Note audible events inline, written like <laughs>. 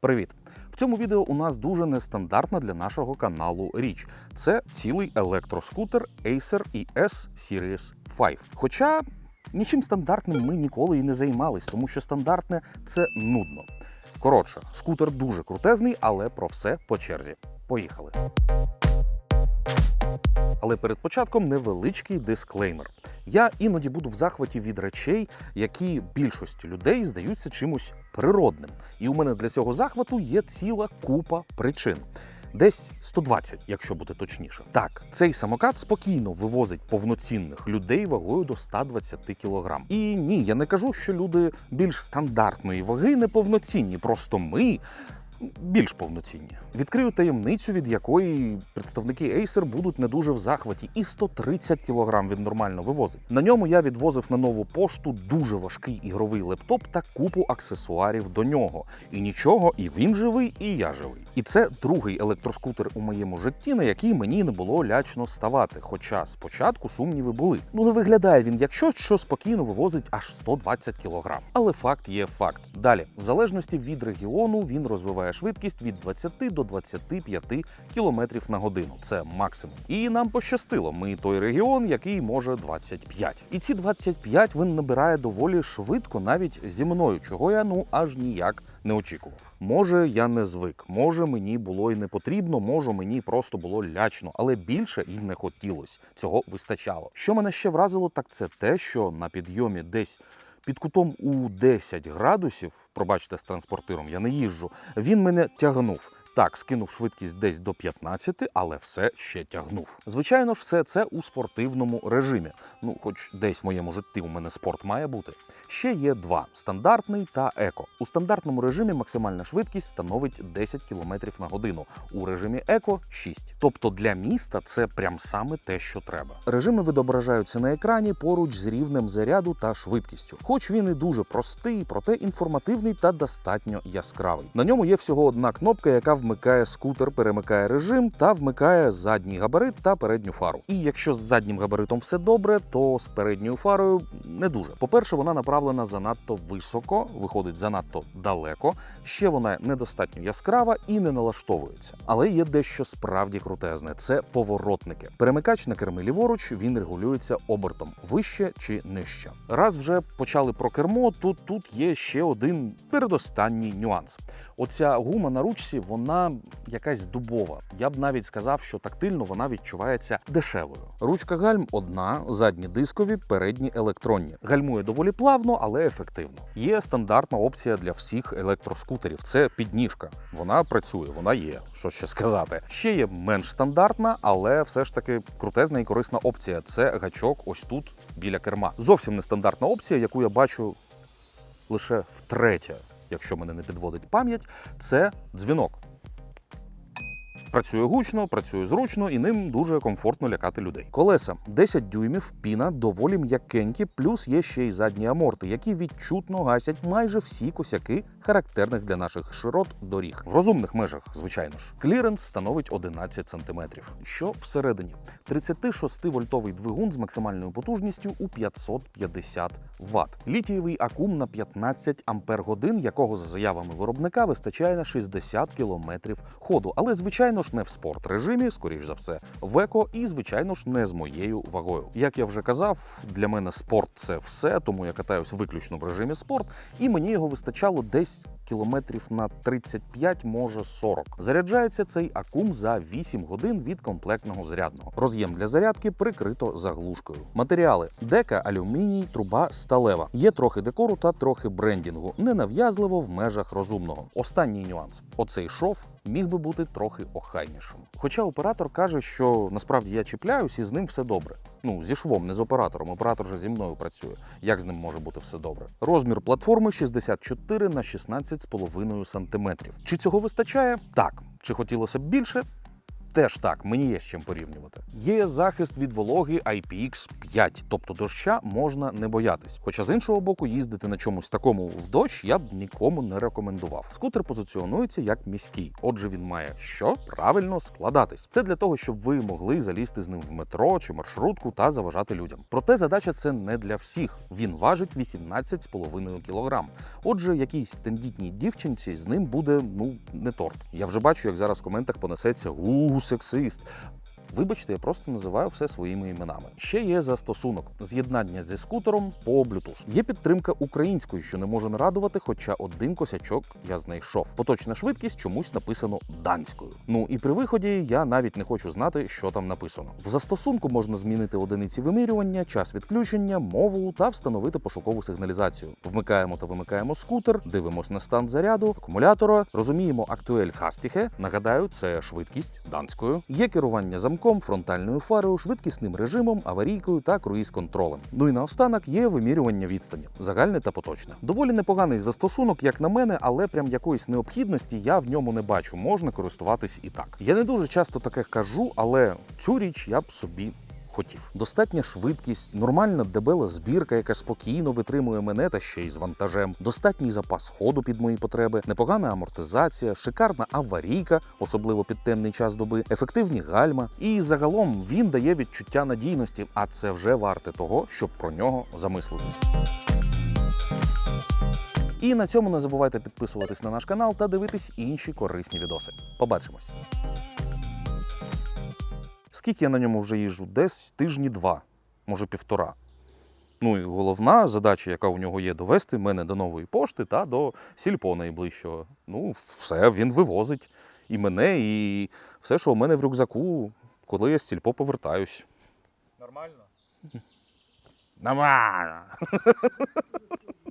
Привіт! В цьому відео у нас дуже нестандартна для нашого каналу річ. Це цілий електроскутер Acer ES Series 5. Хоча нічим стандартним ми ніколи і не займались, тому що стандартне це нудно. Коротше, скутер дуже крутезний, але про все по черзі. Поїхали. Але перед початком невеличкий дисклеймер. Я іноді буду в захваті від речей, які більшості людей здаються чимось природним. І у мене для цього захвату є ціла купа причин. Десь 120, якщо бути точніше. Так, цей самокат спокійно вивозить повноцінних людей вагою до 120 кг. І ні, я не кажу, що люди більш стандартної ваги неповноцінні. Просто ми більш повноцінні. Відкрию таємницю, від якої представники Acer будуть не дуже в захваті, і 130 кг він нормально вивозить. На ньому я відвозив на нову пошту дуже важкий ігровий лептоп та купу аксесуарів до нього. І нічого, і він живий, і я живий. І це другий електроскутер у моєму житті, на який мені не було лячно ставати. Хоча спочатку сумніви були. Ну не виглядає він як щось, що спокійно вивозить аж 120 кг. Але факт є факт. Далі, в залежності від регіону, він розвиває швидкість від 20 до 25 км на годину. Це максимум. І нам пощастило. Ми той регіон, який може 25. І ці 25 він набирає доволі швидко, навіть зі мною, чого я ну аж ніяк не очікував. Може, я не звик, може мені було і не потрібно, може мені просто було лячно, але більше і не хотілося. Цього вистачало. Що мене ще вразило, так це те, що на підйомі десь під кутом у 10 градусів, пробачте, з транспортиром я не їжджу, він мене тягнув. Так, скинув швидкість десь до 15, але все ще тягнув. Звичайно ж, все це у спортивному режимі. Ну, хоч десь в моєму житті у мене спорт має бути. Ще є два: стандартний та еко. У стандартному режимі максимальна швидкість становить 10 км на годину. У режимі еко 6. Тобто для міста це прям саме те, що треба. Режими відображаються на екрані поруч з рівнем заряду та швидкістю. Хоч він і дуже простий, проте інформативний та достатньо яскравий. На ньому є всього одна кнопка, яка вмикає скутер, перемикає режим та вмикає задній габарит та передню фару. І якщо з заднім габаритом все добре, то з передньою фарою не дуже. По-перше, вона направлена занадто високо, виходить занадто далеко. Ще вона недостатньо яскрава і не налаштовується. Але є дещо справді крутезне: це поворотники. Перемикач на кермі ліворуч він регулюється обертом вище чи нижче. Раз вже почали про кермо, то тут є ще один передостанній нюанс. Оця гума на ручці, вона якась дубова. Я б навіть сказав, що тактильно вона відчувається дешевою. Ручка гальм одна, задні дискові, передні електронні. Гальмує доволі плавно, але ефективно. Є стандартна опція для всіх електроскутерів. Це підніжка. Вона працює, вона є. Що ще сказати. Ще є менш стандартна, але все ж таки крутезна і корисна опція. Це гачок ось тут біля керма. Зовсім нестандартна опція, яку я бачу лише втретє якщо мене не підводить пам'ять, це дзвінок. Працює гучно, працює зручно і ним дуже комфортно лякати людей. Колеса 10 дюймів, піна доволі м'якенькі, плюс є ще й задні аморти, які відчутно гасять майже всі косяки, характерних для наших широт доріг. В розумних межах, звичайно ж. Кліренс становить 11 см. Що всередині? 36-вольтовий двигун з максимальною потужністю у 550 Вт. Літієвий акум на 15 ампер годин, якого за заявами виробника вистачає на 60 км ходу. Але звичайно ж не в спорт режимі, скоріш за все, в еко, і звичайно ж не з моєю вагою. Як я вже казав, для мене спорт це все, тому я катаюсь виключно в режимі спорт, і мені його вистачало десь кілометрів на 35, може 40. Заряджається цей акум за 8 годин від комплектного зарядного. Роз'єм для зарядки прикрито заглушкою. Матеріали: дека, алюміній, труба сталева. Є трохи декору та трохи брендінгу, ненав'язливо в межах розумного. Останній нюанс: оцей шов міг би бути трохи охайнішим. Хоча оператор каже, що насправді я чіпляюсь і з ним все добре. Ну, зі швом, не з оператором. Оператор же зі мною працює. Як з ним може бути все добре? Розмір платформи 64 на 16,5 см. Чи цього вистачає? Так. Чи хотілося б більше? Теж так, мені є з чим порівнювати. Є захист від вологи IPX5, тобто доща можна не боятись. Хоча з іншого боку, їздити на чомусь такому в дощ я б нікому не рекомендував. Скутер позиціонується як міський, отже, він має що правильно складатись. Це для того, щоб ви могли залізти з ним в метро чи маршрутку та заважати людям. Проте задача це не для всіх. Він важить 18,5 кг. Отже, якійсь тендітній дівчинці з ним буде ну не торт. Я вже бачу, як зараз в коментах понесеться у сексист. Вибачте, я просто називаю все своїми іменами. Ще є застосунок з'єднання зі скутером по Bluetooth. Є підтримка української, що не може не радувати, хоча один косячок я знайшов. Поточна швидкість чомусь написано данською. Ну і при виході я навіть не хочу знати, що там написано. В застосунку можна змінити одиниці вимірювання, час відключення, мову та встановити пошукову сигналізацію. Вмикаємо та вимикаємо скутер, дивимось на стан заряду, акумулятора, розуміємо актуель хастіхе. Нагадаю, це швидкість данською. Є керування замком, фронтальною фарою, швидкісним режимом, аварійкою та круїз-контролем. Ну і наостанок є вимірювання відстані, загальне та поточне. Доволі непоганий застосунок, як на мене, але прям якоїсь необхідності я в ньому не бачу. Можна користуватись і так. Я не дуже часто таке кажу, але цю річ я б собі. Хотів достатня швидкість, нормальна дебела збірка, яка спокійно витримує мене та ще й з вантажем, достатній запас ходу під мої потреби, непогана амортизація, шикарна аварійка, особливо під темний час доби, ефективні гальма. І загалом він дає відчуття надійності, а це вже варте того, щоб про нього замислитись. І на цьому не забувайте підписуватись на наш канал та дивитись інші корисні відоси. Побачимось! Скільки я на ньому вже їжджу? Десь тижні два, може півтора. Ну і головна задача, яка у нього є, довести мене до нової пошти та до сільпо найближчого. Ну, все, він вивозить і мене, і все, що у мене в рюкзаку, коли я з сільпо повертаюсь. Нормально? Нормально. <laughs>